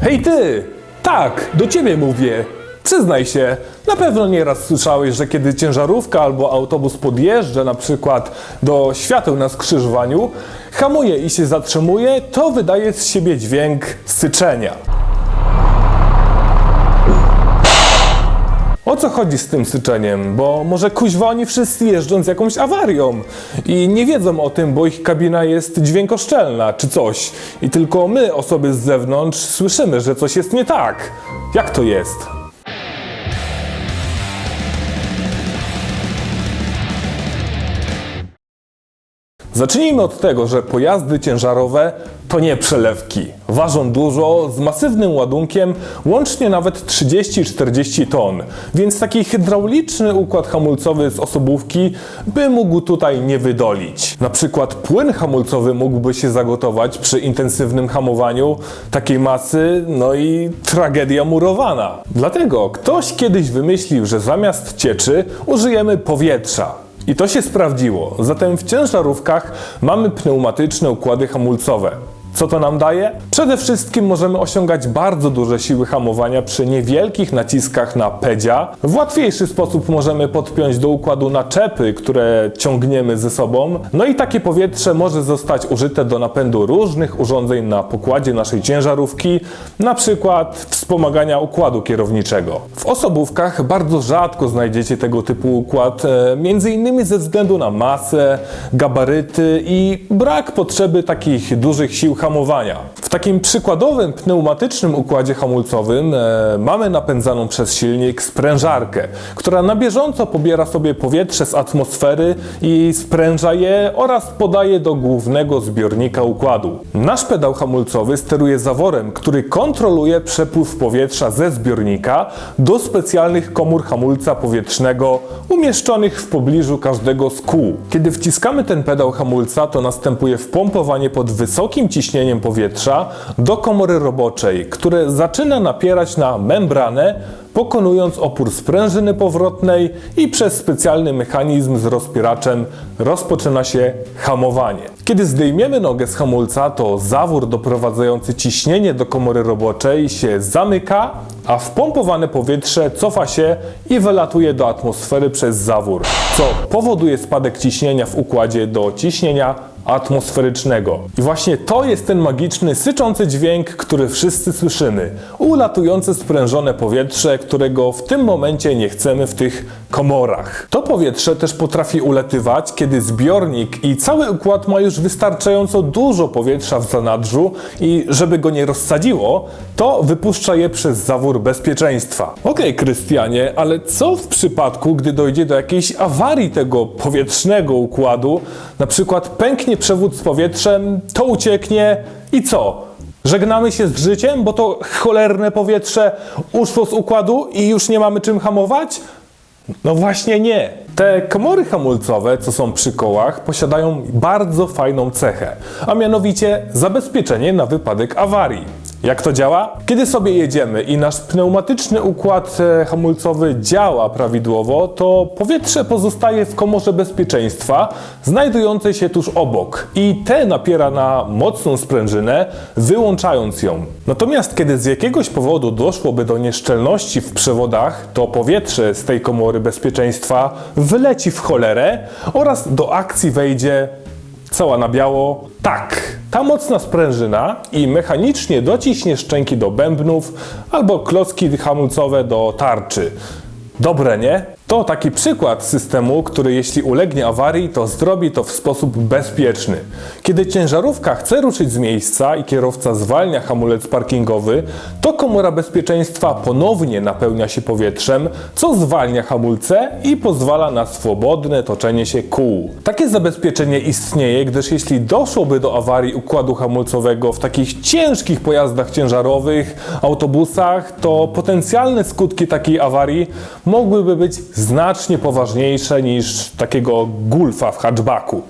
Hej ty! Tak, do ciebie mówię. Przyznaj się, na pewno nieraz słyszałeś, że kiedy ciężarówka albo autobus podjeżdża na przykład do świateł na skrzyżowaniu, hamuje i się zatrzymuje, to wydaje z siebie dźwięk syczenia. O co chodzi z tym syczeniem? Bo może kuźwa oni wszyscy jeżdżą z jakąś awarią i nie wiedzą o tym, bo ich kabina jest dźwiękoszczelna czy coś. I tylko my, osoby z zewnątrz, słyszymy, że coś jest nie tak. Jak to jest? Zacznijmy od tego, że pojazdy ciężarowe to nie przelewki. Ważą dużo, z masywnym ładunkiem, łącznie nawet 30-40 ton. Więc taki hydrauliczny układ hamulcowy z osobówki by mógł tutaj nie wydolić. Na przykład płyn hamulcowy mógłby się zagotować przy intensywnym hamowaniu takiej masy, no i tragedia murowana. Dlatego ktoś kiedyś wymyślił, że zamiast cieczy użyjemy powietrza. I to się sprawdziło. Zatem w ciężarówkach mamy pneumatyczne układy hamulcowe. Co to nam daje? Przede wszystkim możemy osiągać bardzo duże siły hamowania przy niewielkich naciskach na pedzia. W łatwiejszy sposób możemy podpiąć do układu naczepy, które ciągniemy ze sobą. No i takie powietrze może zostać użyte do napędu różnych urządzeń na pokładzie naszej ciężarówki, na przykład wspomagania układu kierowniczego. W osobówkach bardzo rzadko znajdziecie tego typu układ, e, między innymi ze względu na masę, gabaryty i brak potrzeby takich dużych sił hamowania. W takim przykładowym pneumatycznym układzie hamulcowym e, mamy napędzaną przez silnik sprężarkę, która na bieżąco pobiera sobie powietrze z atmosfery i spręża je oraz podaje do głównego zbiornika układu. Nasz pedał hamulcowy steruje zaworem, który kontroluje przepływ powietrza ze zbiornika do specjalnych komór hamulca powietrznego umieszczonych w pobliżu każdego z kół. Kiedy wciskamy ten pedał hamulca, to następuje wpompowanie pod wysokim ciśnieniem powietrza do komory roboczej, które zaczyna napierać na membranę, pokonując opór sprężyny powrotnej i przez specjalny mechanizm z rozpieraczem rozpoczyna się hamowanie. Kiedy zdejmiemy nogę z hamulca, to zawór doprowadzający ciśnienie do komory roboczej się zamyka, a wpompowane powietrze cofa się i wylatuje do atmosfery przez zawór, co powoduje spadek ciśnienia w układzie do ciśnienia atmosferycznego. I właśnie to jest ten magiczny, syczący dźwięk, który wszyscy słyszymy. Ulatujące sprężone powietrze, którego w tym momencie nie chcemy w tych komorach. To powietrze też potrafi ulatywać, kiedy zbiornik i cały układ ma już wystarczająco dużo powietrza w zanadrzu i żeby go nie rozsadziło, to wypuszcza je przez zawór bezpieczeństwa. Okej, Krystianie, ale co w przypadku, gdy dojdzie do jakiejś awarii tego powietrznego układu, na przykład pęknie przewód z powietrzem, to ucieknie i co? Żegnamy się z życiem, bo to cholerne powietrze uszło z układu i już nie mamy czym hamować? No właśnie nie. Te komory hamulcowe, co są przy kołach, posiadają bardzo fajną cechę, a mianowicie zabezpieczenie na wypadek awarii. Jak to działa? Kiedy sobie jedziemy i nasz pneumatyczny układ e, hamulcowy działa prawidłowo, to powietrze pozostaje w komorze bezpieczeństwa, znajdującej się tuż obok i te napiera na mocną sprężynę, wyłączając ją. Natomiast kiedy z jakiegoś powodu doszłoby do nieszczelności w przewodach, to powietrze z tej komory bezpieczeństwa wyleci w cholerę oraz do akcji wejdzie cała na biało. Tak, ta mocna sprężyna i mechanicznie dociśnie szczęki do bębnów albo klocki hamulcowe do tarczy. Dobre, nie? To taki przykład systemu, który jeśli ulegnie awarii, to zrobi to w sposób bezpieczny. Kiedy ciężarówka chce ruszyć z miejsca i kierowca zwalnia hamulec parkingowy, to komora bezpieczeństwa ponownie napełnia się powietrzem, co zwalnia hamulce i pozwala na swobodne toczenie się kół. Takie zabezpieczenie istnieje, gdyż jeśli doszłoby do awarii układu hamulcowego w takich ciężkich pojazdach ciężarowych, autobusach, to potencjalne skutki takiej awarii mogłyby być znacznie poważniejsze niż takiego gulfa w hatchbacku.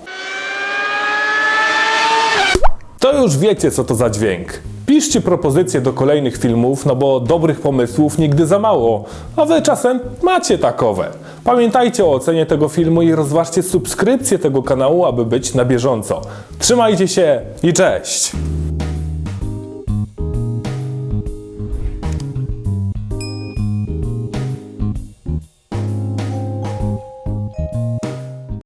To już wiecie, co to za dźwięk. Piszcie propozycje do kolejnych filmów, no bo dobrych pomysłów nigdy za mało, a wy czasem macie takowe. Pamiętajcie o ocenie tego filmu i rozważcie subskrypcję tego kanału, aby być na bieżąco. Trzymajcie się i cześć!